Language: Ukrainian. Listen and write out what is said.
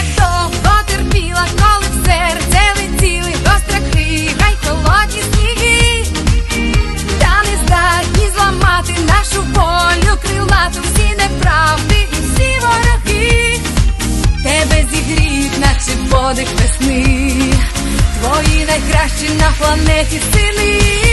Так довго коли в серце летіли гострахи, хай холодні сніги, та не здатні зламати нашу волю крилату всі неправди і всі вороги. Тебе зігріють, наче подих весни, твої найкращі на планеті сини.